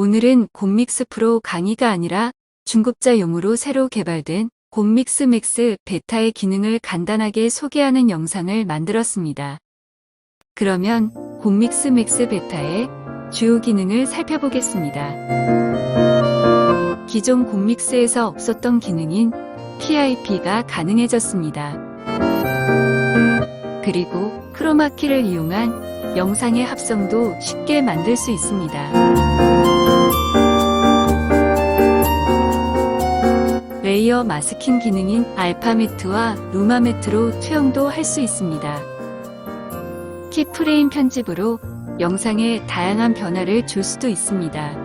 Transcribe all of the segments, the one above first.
오늘은 곰믹스 프로 강의가 아니라 중급자용으로 새로 개발된 곰믹스 맥스 베타의 기능을 간단하게 소개하는 영상을 만들었습니다. 그러면 곰믹스 맥스 베타의 주요 기능을 살펴보겠습니다. 기존 곰믹스에서 없었던 기능인 PIP가 가능해졌습니다. 그리고 크로마키를 이용한 영상의 합성도 쉽게 만들 수 있습니다. 레이어 마스킹 기능인 알파 매트와 루마 매트로 투영도 할 수 있습니다. 키프레임 편집으로 영상에 다양한 변화를 줄 수도 있습니다.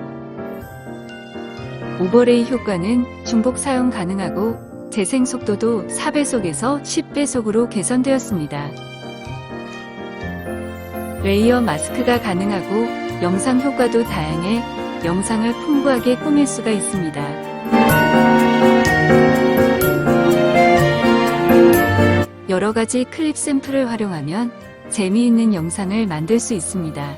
오버레이 효과는 중복 사용 가능하고 재생 속도도 4배속에서 10배속으로 개선되었습니다. 레이어 마스크가 가능하고 영상 효과도 다양해 영상을 풍부하게 꾸밀 수가 있습니다. 여러 가지 클립 샘플을 활용하면 재미있는 영상을 만들 수 있습니다.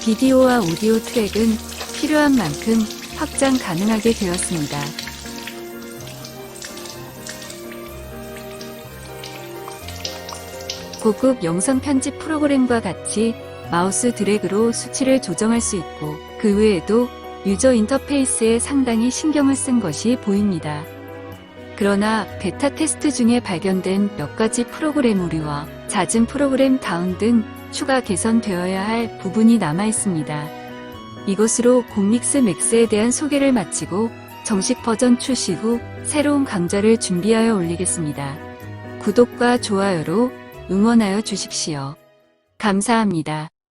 비디오와 오디오 트랙은 필요한 만큼 확장 가능하게 되었습니다. 고급 영상 편집 프로그램과 같이 마우스 드래그로 수치를 조정할 수 있고 그 외에도 유저 인터페이스에 상당히 신경을 쓴 것이 보입니다. 그러나 베타 테스트 중에 발견된 몇 가지 프로그램 오류와 잦은 프로그램 다운 등 추가 개선되어야 할 부분이 남아 있습니다. 이것으로 곰믹스 맥스에 대한 소개를 마치고 정식 버전 출시 후 새로운 강좌를 준비하여 올리겠습니다. 구독과 좋아요로 응원하여 주십시오. 감사합니다.